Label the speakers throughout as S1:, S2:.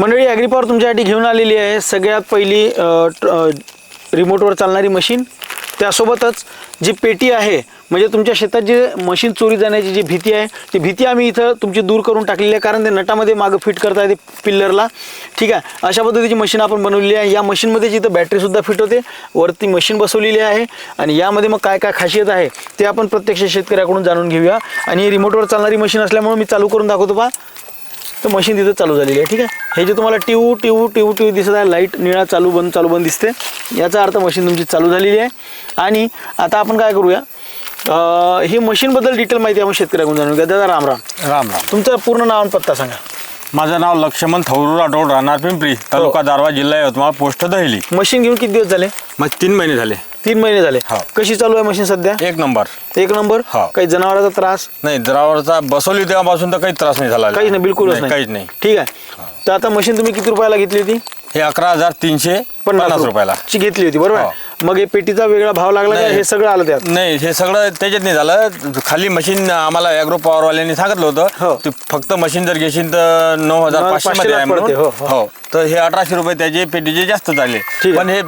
S1: मंडळी ॲग्रीपॉवर तुमच्यासाठी घेऊन आलेली आहे. सगळ्यात पहिली ट- रिमोटवर चालणारी मशीन त्यासोबतच जी पेटी आहे म्हणजे तुमच्या शेतात जे मशीन चोरी जाण्याची जी भीती आहे ती भीती आम्ही इथं तुमची दूर करून टाकलेली आहे. कारण ते नटामध्ये मागं फिट करता येते पिल्लरला ठीक आहे? अशा पद्धतीची मशीन आपण बनवलेली आहे. या मशीनमध्ये जिथं बॅटरीसुद्धा फिट होते वरती मशीन बसवलेली आहे. आणि यामध्ये मग काय काय खासियत आहे ते आपण प्रत्यक्ष शेतकऱ्याकडून जाणून घेऊया. आणि रिमोटवर चालणारी मशीन असल्यामुळे मी चालू करून दाखवतो पहा. तर मशीन तिथं चालू झालेली आहे ठीक आहे? हे जे तुम्हाला टिव टिव टिव टिव दिसत आहे लाइट निळा चालू बंद चालू बंद दिसते याचा अर्थ मशीन तुमची चालू झालेली आहे. आणि आता आपण काय करूया? ही मशीनबद्दल डिटेल माहिती आपण शेतकऱ्याकडून जाणून घ्या दादा राम राम.
S2: राम राम.
S1: तुमचं पूर्ण नाव आणि पत्ता सांगा.
S2: माझं नाव लक्ष्मण थौरू राठोड राहणार पिंपरी तालुका दारवा जिल्हा यवतमाळ पोस्ट दहिली.
S1: मशीन घेऊन किती दिवस झाले?
S2: मग तीन महिने झाले.
S1: तीन महिने झाले.
S2: हो.
S1: कशी चालू आहे मशीन सध्या?
S2: एक नंबर.
S1: एक नंबर?
S2: हो.
S1: काही जनावराचा त्रास?
S2: नाही द्रावरचा बसवली तेव्हापासून तर काही त्रास नाही झाला.
S1: काहीच नाही बिलकुलच नाही
S2: काहीच नाही.
S1: ठीक आहे. तर आता मशीन तुम्ही किती रुपयाला घेतली होती?
S2: हे अकरा हजार तीनशे पन्नास रुपयाला.
S1: ची घेतली होती बरोबर आहे? मग हे पेटीचा वेगळा भाव लागला का?
S2: नाही.
S1: हे सगळं आलं त्यात?
S2: नाही हे सगळं त्याच्यात नाही झालं. खाली मशीन आम्हाला ॲग्रो पॉवरवाल्यांनी सांगितलं
S1: हो.
S2: होतं ते फक्त मशीन जर घेशील तर नऊ हजार पाचशे मध्ये
S1: पाचशेलाच पडते, हो, हो.
S2: हो. तर हे अठराशे रुपये त्याचे पेटीचे जास्त झाले.
S1: ठीक आहे.
S2: पण हे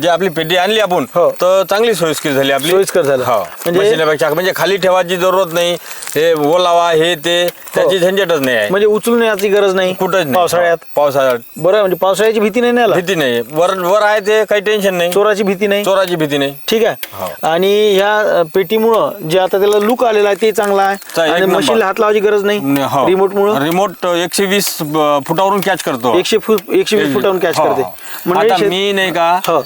S2: जे आपली पेटी आणली आपण
S1: हो.
S2: तर चांगली सोयीस्कर झाली आपली.
S1: सोयीस्कर झालं.
S2: हो.
S1: म्हणजे-
S2: मशीनपेक्षा म्हणजे खाली ठेवायची जरूरत नाही हे ओलावा हे ते त्याची झंझटच नाही आहे.
S1: म्हणजे उचलून याची गरज नाही
S2: कुठंच नाही.
S1: पावसाळ्यात?
S2: पावसाळ्यात.
S1: बरं आहे, म्हणजे पावसाळ्याची भीती नाही ना याला?
S2: भीती नाही. वर वर आहे ते काही टेन्शन नाही.
S1: चोराची भीती नाही?
S2: चोराची भीती नाही.
S1: ठीक आहे.
S2: हो.
S1: आणि ह्या अ, पेटीमुळं जे आता त्याला लुक आलेला आहे ते चांगला
S2: चा-
S1: आहे
S2: एक
S1: आणि
S2: नंबर.
S1: मशीनला हात लावायची गरज नाही?
S2: हो.
S1: रिमोट मुळे?
S2: रिमोट एकशे वीस ब- फुटावरून कॅच करतो.
S1: एकशे फूट एकशे वीस फुटावरून कॅच
S2: हो,
S1: करते.
S2: हो.
S1: म्हणजे
S2: आता
S1: शेत-
S2: मी नाही का
S1: हो.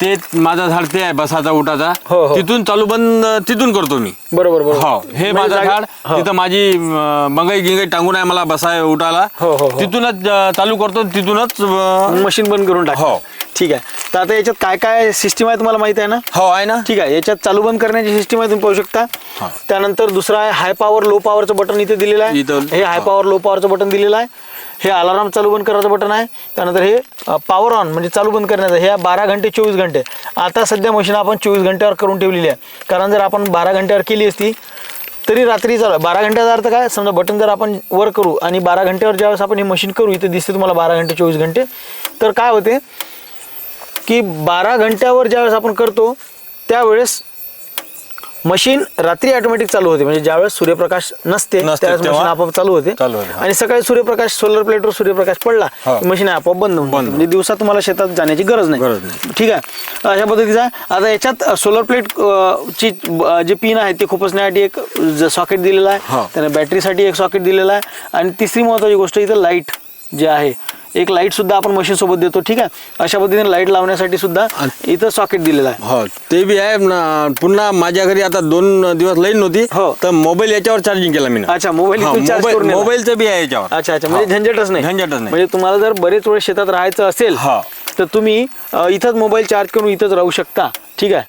S2: ते माझा झाड ते आहे बसाचा उठाचा.
S1: हो, हो.
S2: तिथून चालू बंद तिथून करतो मी.
S1: बरोबर बरोबर.
S2: हो हे
S1: म्हणजे
S2: माझं
S1: जागा-
S2: झाड
S1: हो.
S2: तिथं माझी मंगई गिंगई टांगून आहे मला बसाय उठाला
S1: हो, हो, हो.
S2: तिथूनच अं, चालू करतो तिथूनच अं,
S1: मशीन बंद करून टाक
S2: हो.
S1: ठीक आहे. तर आता याच्यात काय काय सिस्टीम आहे तुम्हाला माहिती आहे ना?
S2: हो आहे ना.
S1: ठीक आहे. याच्यात चालू बंद करण्याची सिस्टीम आहे तुम्ही पाहू शकता.
S2: हा.
S1: त्यानंतर दुसरा आहे हाय पॉवर लो पॉवरचं बटन इथे दिलेलं आहे.
S2: इथं-
S1: हे हाय
S2: हा.
S1: पॉवर लो पॉवरचं बटन दिलेलं आहे. हे अलाराम चालू बंद करायचं बटन आहे. त्यानंतर हे पॉवर ऑन म्हणजे चालू बंद करण्याचं. हे बारा घंटे चोवीस घंटे. आता सध्या मशीन आपण चोवीस घंट्यावर करून ठेवलेली आहे. कारण जर आपण बारा घंट्यावर केली असती तरी रात्री चालू बारा घंट्याचा अर्थ काय? समजा बटन जर आपण वर करू आणि बारा घंट्यावर ज्यावेळेस आपण हे मशीन करू इथे दिसते तुम्हाला बारा घंटे चोवीस घंटे. तर काय होते? की बारा घंट्यावर ज्यावेळेस आपण करतो त्यावेळेस मशीन रात्री ऑटोमॅटिक चालू होते म्हणजे ज्यावेळेस सूर्यप्रकाश नसते
S2: नसते
S1: त्यावेळेस मशीन आपोआप चालू होते
S2: चालू होते.
S1: आणि सकाळी सूर्यप्रकाश सोलर प्लेटवर सूर्यप्रकाश पडला
S2: हा.
S1: की मशीन आपोआप बंद होऊन. जाते. म्हणजे दिवसा तुम्हाला शेतात जाण्याची गरज नाही. ठीक आहे अशा पद्धतीचा आता याच्यात सोलर प्लेट ची अ, जे पिन आहे ते खुपसण्यासाठी एक सॉकेट दिलेला आहे
S2: हा.
S1: त्याने बॅटरीसाठी एक सॉकेट दिलेला आहे आणि तिसरी महत्वाची गोष्ट इथं लाइट जे आहे एक लाइट सुद्धा आपण मशीन सोबत देतो ठीक आहे अशा पद्धतीने लाइट लावण्यासाठी सुद्धा इथं सॉकेट दिलेलं आहे
S2: हो ते बी आहे न- पुन्हा माझ्या घरी आता दोन दिवस लाईन नव्हती
S1: हो.
S2: तर मोबाईल याच्यावर चार्जिंग केला मी
S1: अच्छा मोबाईल
S2: हा,
S1: इथून चार्ज
S2: मोबाईल
S1: करून नेला.
S2: मोबाईलचं बी आहे याच्यावर
S1: अच्छा अच्छा म्हणजे. झंझटच नाही
S2: झंझटच नाही.
S1: म्हणजे तुम्हाला जर बरेच वेळ शेतात राहायचं असेल
S2: हा.
S1: तर तुम्ही अ, इथंच मोबाईल चार्ज करून इथंच राहू शकता ठीक आहे